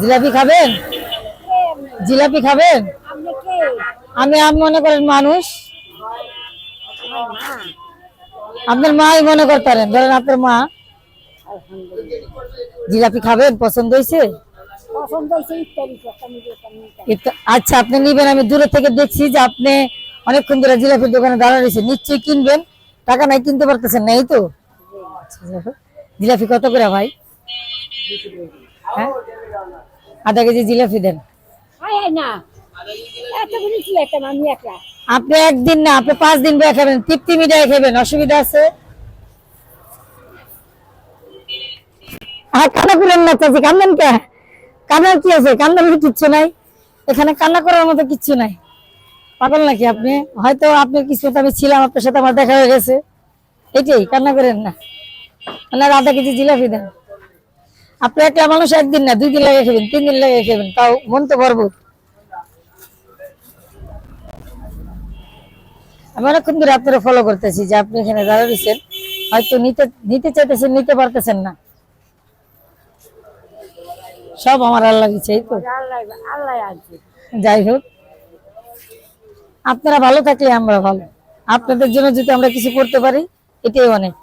জিলাপি খাবেন? জিলাপি খাবেন? আমি আমি মনে করেন মানুষ? আপনার মাই মনে করতেন ধরেন আপনার মা। জিলাপি খাবেন? পছন্দ হয়েছে? আচ্ছা আপনি নিবেন আমি দূরে থেকে দেখছি যে আপনি অনেকক্ষণ ধরে জিলাপির দোকানে দাঁড়া রয়েছে নিশ্চয়ই কিনবেন টাকা নাই কিনতে পারতেছেন না এই তো। জিলাপি কত করে ভাই? হ্যাঁ? আধা কেজি জিলাপি দেন। আপনি একদিন না আপনি পাঁচ দিন বয়ে খাবেন তৃপ্তি মিটাই খাবেন অসুবিধা আছে? হ্যাঁ কান্না করেন না চাচি কান্দেন কে? কান্নার কি আছে? কান্নার কিচ্ছু নাই। এখানে কান্না করার মতো কিচ্ছু নাই। পাগল নাকি আপনি? হয়তো আপনি কিছু আমি ছিলাম আপনার সাথে আমার দেখা হয়ে গেছে। এটাই কান্না করেন না। আপনার আধা কেজি জিলাপি দেন। আপনি একটা মানুষ একদিন না দুই দিন লাগে খেবেন তিন দিন লাগে খেবেন তাও মন তো ভরবো। আমি অনেকক্ষণ ধরে আপনারা ফলো করতেছি যে আপনি এখানে দাঁড়িয়েছেন হয়তো নিতে নিতে চাইতেছেন নিতে পারতেছেন না। সব আমার আল্লাহ দিচ্ছে এই তো। যাই হোক আপনারা ভালো থাকলে আমরা ভালো। আপনাদের জন্য যদি আমরা কিছু করতে পারি এটাই অনেক।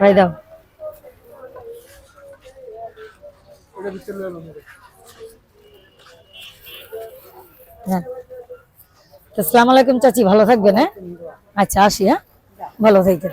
ভাই দাও। হ্যাঁ আসসালামু আলাইকুম চাচি ভালো থাকবেন হ্যাঁ আচ্ছা আসি হ্যাঁ ভালো থাকবেন